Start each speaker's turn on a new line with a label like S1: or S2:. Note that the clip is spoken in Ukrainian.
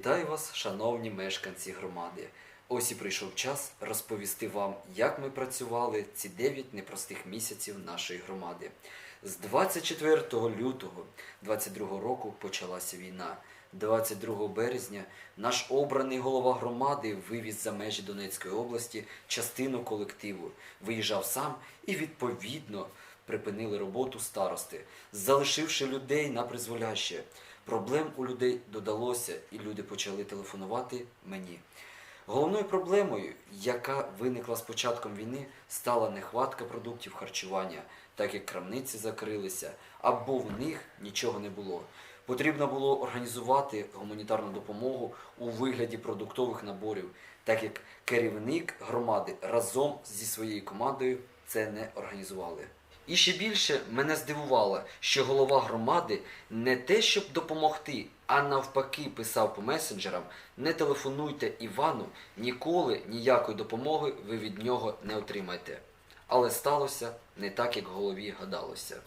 S1: Вітаю вас, шановні мешканці громади. Ось і прийшов час розповісти вам, як ми працювали ці 9 непростих місяців нашої громади. З 24 лютого 22 року почалася війна. 22 березня наш обраний голова громади вивіз за межі Донецької області частину колективу, виїжджав сам і відповідно припинили роботу старости, залишивши людей на призволяще. Проблем у людей додалося, і люди почали телефонувати мені. Головною проблемою, яка виникла з початком війни, стала нехватка продуктів харчування, так як крамниці закрилися, або в них нічого не було. Потрібно було організувати гуманітарну допомогу у вигляді продуктових наборів, так як керівник громади разом зі своєю командою це не організували. І ще більше мене здивувало, що голова громади не те, щоб допомогти, а навпаки писав по месенджерам: не телефонуйте Івану, ніколи ніякої допомоги ви від нього не отримаєте. Але сталося не так, як голові гадалося.